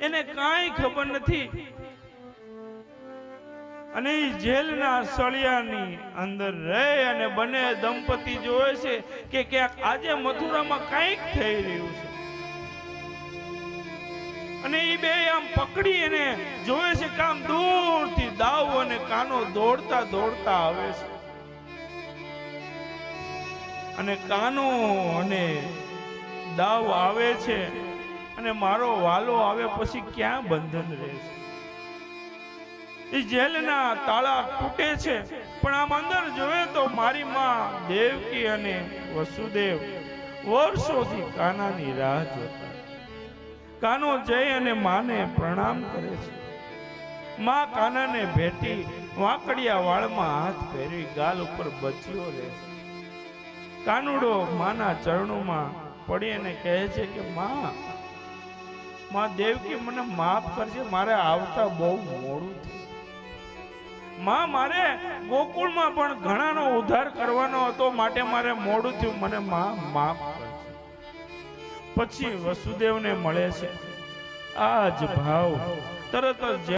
એને કાંઈ ખબર નથી. અને એ જેલના સળિયાની અંદર રહે અને બંને દંપતી જોવે છે કે ક્યાંક આજે મથુરામાં કંઈક થઈ રહ્યું છે. અને એ બે આમ પકડી અને જોવે છે કે આમ દૂરથી દાવ અને કાનો દોડતા દોડતા આવે છે. અને કાનો અને દાવ આવે છે. અને મારો વાલો આવે પછી ક્યાં બંધન રહેશે? એ જેલના તાળા તૂટે છે, પણ આમ અંદર જોવે તો મારી માં દેવકી અને વસુદેવ વર્ષોથી કાનાની રાહ જોતા. કાનો જય અને માને પ્રણામ કરે છે. માં કાનાને ભેટી વાંકડિયા વાળમાં હાથ ફેરવી ગાલ ઉપર બચ્યો રહે છે. કાનુડો માના ચરણોમાં પડી અને કહે છે કે, માં માં દેવકી મને માફ કરજે, મારે આવતા બહુ મોડું થયું માં, મારે ગોકુળમાં પણ ઘણાનો ઉદ્ધાર કરવાનો હતો, માટે મારે મોડું થયું. મને માં માફ કરજે. પછી વસુદેવને મળે છે. આ જ ભાવ. તરત જ